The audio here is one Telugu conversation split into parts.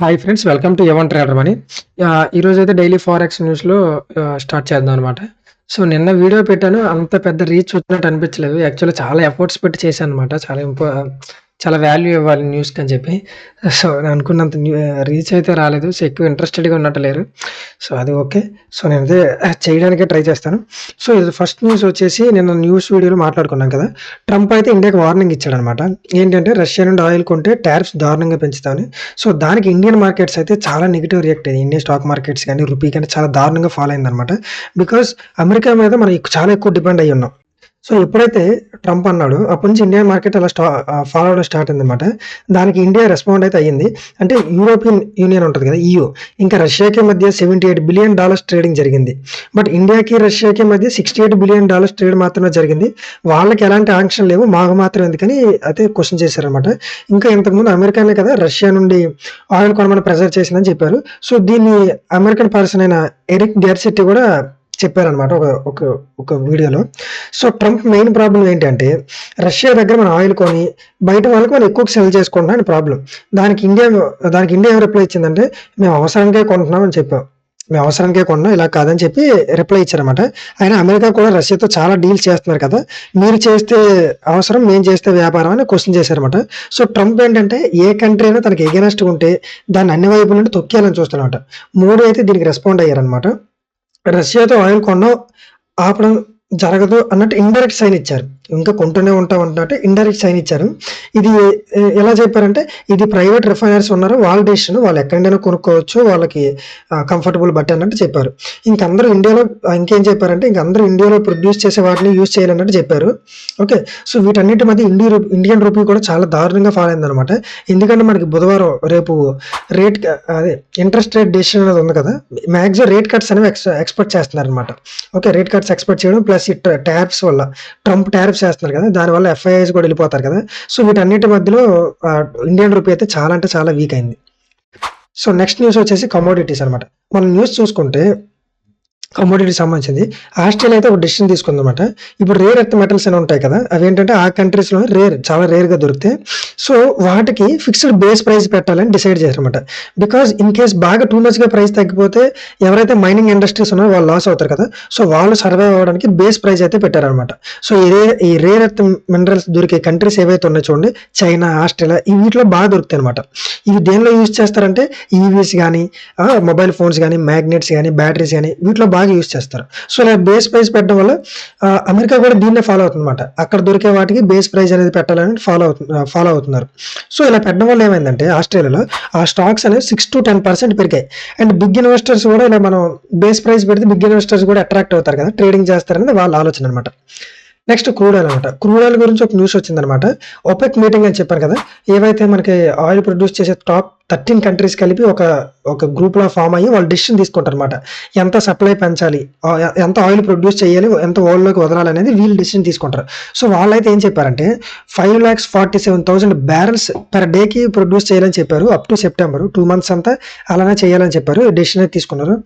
Hi friends welcome to Evan trader money ఈరోజు అయితే డైలీ ఫారెక్స్ న్యూస్లో స్టార్ట్ చేద్దాం అనమాట సో నిన్న వీడియో పెట్టాను అంత పెద్ద రీచ్ వచ్చినట్టు అనిపించలేదు. యాక్చువల్లీ చాలా ఎఫర్ట్స్ పెట్టి చేశాను అనమాట చాలా ఇంపో చాలా వాల్యూ ఇవ్వాలి న్యూస్కి అని చెప్పి. సో నేను అనుకున్నంత రీచ్ అయితే రాలేదు. సో ఎక్కువ ఇంట్రెస్టెడ్గా ఉన్నట్టు లేరు. సో అది ఓకే సో నేను అదే చేయడానికే ట్రై చేస్తాను. సో ఇది ఫస్ట్ న్యూస్ వచ్చేసి నేను న్యూస్ వీడియోలో మాట్లాడుకున్నాం కదా. ట్రంప్ అయితే ఇండియాకి వార్నింగ్ ఇచ్చాడనమాట ఏంటంటే రష్యా నుండి ఆయిల్ కొంటే ట్యారిఫ్స్ దారుణంగా పెంచుతామని. సో దానికి ఇండియన్ మార్కెట్స్ అయితే చాలా నెగిటివ్ రియాక్ట్ అయ్యింది ఇండియన్ స్టాక్ మార్కెట్స్ కానీ రూపీ కానీ చాలా దారుణంగా ఫాలో అయిందనమాట బికాస్ అమెరికా మీద మనం చాలా ఎక్కువ డిపెండ్ అయ్యి ఉన్నాం. సో ఎప్పుడైతే ట్రంప్ అన్నాడు అప్పటి నుంచి ఇండియన్ మార్కెట్ అలా స్టా ఫాలో అవడం స్టార్ట్ అయిందన్నమాట. దానికి ఇండియా రెస్పాండ్ అయితే అయ్యింది. అంటే యూరోపియన్ యూనియన్ ఉంటుంది కదా ఈయూ ఇంకా రష్యాకి మధ్య seventy eight billion dollars trading జరిగింది. బట్ ఇండియాకి రష్యాకి మధ్య sixty eight billion dollars trade మాత్రమే జరిగింది. వాళ్ళకి ఎలాంటి ఆంక్షన్ లేవు మాకు మాత్రం ఎందుకని అయితే క్వశ్చన్ చేశారనమాట ఇంకా ఇంతకుముందు అమెరికానే కదా రష్యా నుండి ఆయిల్ కొనమని ప్రెజర్ చేసిందని చెప్పారు. సో దీన్ని అమెరికన్ పర్సన్ అయిన ఎరిక్ గ్యార్సెట్టి కూడా చెప్పారనమాట ఒక ఒక ఒక వీడియోలో. సో ట్రంప్ మెయిన్ ప్రాబ్లం ఏంటంటే రష్యా దగ్గర మనం ఆయిల్ కొని బయట వాళ్ళకి మనం ఎక్కువ సెల్ చేసుకుంటున్నాం అని ప్రాబ్లం దానికి ఇండియా దానికి ఇండియా ఏం రిప్లై ఇచ్చిందంటే మేము అవసరానికే కొంటున్నాం అని చెప్పాం. మేము అవసరానికే కొన్నాం ఇలా కాదని చెప్పి రిప్లై ఇచ్చారనమాట ఆయన అమెరికా కూడా రష్యాతో చాలా డీల్స్ చేస్తున్నారు కదా మీరు చేస్తే అవసరం మేము చేస్తే వ్యాపారం అని క్వశ్చన్ చేశారనమాట సో ట్రంప్ ఏంటంటే ఏ కంట్రీ అయినా తనకి ఎగెనెస్ట్ ఉంటే దాన్ని అన్ని వైపు నుండి తొక్కేయాలని చూస్తారనమాట మూడు అయితే దీనికి రెస్పాండ్ అయ్యారనమాట రష్యాతో ఆయిల్ కొన్న ఆపడం జరగదు అన్నట్టు ఇండైరెక్ట్ సైన్ ఇచ్చారు. ఇంకా కొంటూనే ఉంటాం అంటే ఇండైరెక్ట్ సైన్ ఇచ్చారు. ఇది ఎలా చెప్పారంటే ఇది ప్రైవేట్ రిఫైనర్స్ ఉన్నారు వాళ్ళ డెసిషన్ వాళ్ళు ఎక్కడైనా కొనుక్కోవచ్చు వాళ్ళకి కంఫర్టబుల్ బట్టి అన్నట్టు చెప్పారు. ఇంకందరూ ఇండియాలో ఇంకేం చెప్పారంటే ఇంకందరూ ఇండియాలో ప్రొడ్యూస్ చేసే వాటిని యూజ్ చేయాలన్నట్టు చెప్పారు. ఓకే సో వీటన్నిటి మధ్య ఇండి ఇండియన్ రూపీ కూడా చాలా దారుణంగా ఫాలో అయిందనమాట ఎందుకంటే మనకి బుధవారం రేపు రేట్ అదే ఇంట్రెస్ట్ రేట్ డెసిషన్ అనేది ఉంది కదా మ్యాక్సిమం రేట్ కట్స్ అనేవి ఎక్స్పెక్ట్ చేస్తున్నారు అనమాట ఓకే రేట్ కట్స్ ఎక్స్పెక్ట్ చేయడం ప్లస్ ఈ ట్యారిఫ్స్ వల్ల ట్రంప్ చేస్తున్నారు కదా దానివల్ల ఎఫ్ఐఐస్ కూడా వెళ్ళిపోతారు కదా. సో వీటన్నిటి మధ్యలో ఇండియన్ రూపీ అయితే చాలా అంటే చాలా వీక్ అయింది. సో నెక్స్ట్ న్యూస్ వచ్చేసి కమోడిటీస్ అనమాట మనం న్యూస్ చూసుకుంటే కమోడిటీ సంబంధించింది. ఆస్ట్రేలియా అయితే ఒక డెసిషన్ తీసుకుందన్నమాట. ఇప్పుడు రేర్ ఎర్త్ మెటల్స్ అని ఉంటాయి కదా అవి ఏంటంటే ఆ కంట్రీస్లో రేర్ చాలా రేర్గా దొరుకుతాయి. సో వాటికి ఫిక్స్డ్ బేస్ ప్రైస్ పెట్టాలని డిసైడ్ చేశారన్నమాట. బికాజ్ ఇన్ కేస్ బాగా టూ మచ్గా ప్రైస్ తగ్గిపోతే ఎవరైతే మైనింగ్ ఇండస్ట్రీస్ ఉన్నారో వాళ్ళు లాస్ అవుతారు కదా సో వాళ్ళు సర్వైవ్ అవ్వడానికి బేస్ ప్రైస్ అయితే పెట్టారనమాట సో ఇదే ఈ రేర్ ఎర్త్ మినరల్స్ దొరికే కంట్రీస్ ఏవైతే ఉన్నాయో చూడండి చైనా ఆస్ట్రేలియా ఈ వీటిలో బాగా దొరుకుతాయి అనమాట ఇవి దేనిలో యూజ్ చేస్తారంటే ఈవీస్ కానీ మొబైల్ ఫోన్స్ కానీ మ్యాగ్నెట్స్ కానీ బ్యాటరీస్ కానీ వీటిలో బాగా బాగా యూస్ చేస్తారు. సో ఇలా బేస్ ప్రైస్ పెట్టడం వల్ల అమెరికా కూడా దీన్నే ఫాలో అవుతుందన్నమాట. అక్కడ దొరికే వాటికి బేస్ ప్రైస్ అనేది పెట్టాలని ఫాలో అవుతుంది ఫాలో అవుతున్నారు. సో ఇలా పెట్టడం వల్ల ఏమైందంటే ఆస్ట్రేలియాలో ఆ స్టాక్స్ అనేవి సిక్స్ టు టెన్ పర్సెంట్ పెరిగాయి. అండ్ బిగ్ ఇన్వెస్టర్స్ కూడా ఇలా మనం బేస్ ప్రైస్ పెడితే బిగ్ ఇన్వెస్టర్స్ కూడా అట్రాక్ట్ అవుతారు కదా ట్రేడింగ్ చేస్తారని వాళ్ళ ఆలోచన అనమాట నెక్స్ట్ క్రూడ్ ఆయిల్ అనమాట క్రూడ్ ఆయిల్ గురించి ఒక న్యూస్ వచ్చిందనమాట ఒపెక్ మీటింగ్ అని చెప్పారు కదా ఏవైతే మనకి ఆయిల్ ప్రొడ్యూస్ చేసే టాప్ థర్టీన్ కంట్రీస్ కలిపి ఒక ఒక గ్రూప్లో ఫామ్ అయ్యి వాళ్ళు డిసిషన్ తీసుకుంటారు అనమాట ఎంత సప్లై పెంచాలి ఎంత ఆయిల్ ప్రొడ్యూస్ చేయాలి ఎంత వరల్డ్లోకి వదలాలి అనేది వీళ్ళు డిసిషన్ తీసుకుంటారు. సో వాళ్ళైతే ఏం చెప్పారంటే five lakhs forty seven thousand barrels per డేకి ప్రొడ్యూస్ చేయాలని చెప్పారు up to September two months అంతా అలానే చేయాలని చెప్పారు డెసిషన్ అయితే తీసుకున్నారు.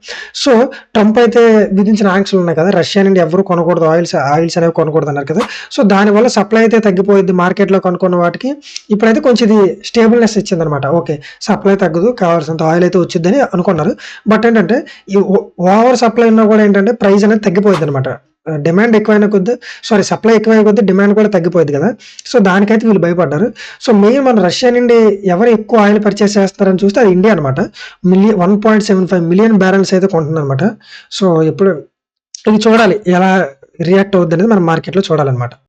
సో ట్రంప్ అయితే విధించిన ఆంక్షలు ఉన్నాయి కదా రష్యా నుండి ఎవరు కొనకూడదు ఆయిల్స్ ఆయిల్స్ అనేవి కొనకూడదు అన్నారు కదా. సో దానివల్ల సప్లై అయితే తగ్గిపోయింది మార్కెట్లో కొనుక్కున్న వాటికి. ఇప్పుడైతే కొంచెం ఇది స్టేబుల్నెస్ ఇచ్చిందనమాట ఓకే సప్లై తగ్గదు కావాల్సినంత ఆయిల్ అయితే వచ్చిందని అనుకున్నారు. బట్ ఏంటంటే ఈ ఓవర్ సప్లై ఉన్నా కూడా ఏంటంటే ప్రైస్ అనేది తగ్గిపోయింది అనమాట డిమాండ్ uh, ఎక్కువైన కొద్ది సారీ సప్లై ఎక్కువైన కొద్ది డిమాండ్ కూడా తగ్గిపోయింది కదా. సో దానికైతే వీళ్ళు భయపడ్డారు. సో మెయిన్ మన రష్యా నుండి ఎవరు ఎక్కువ ఆయిల్ పర్చేస్ చేస్తారని చూస్తే అది ఇండియా అనమాట million one point seven five million barrels అయితే కొంటుందన్నమాట సో ఇప్పుడు ఇది చూడాలి ఎలా రియాక్ట్ అవుద్ది అనేది మనం మార్కెట్లో చూడాలన్నమాట.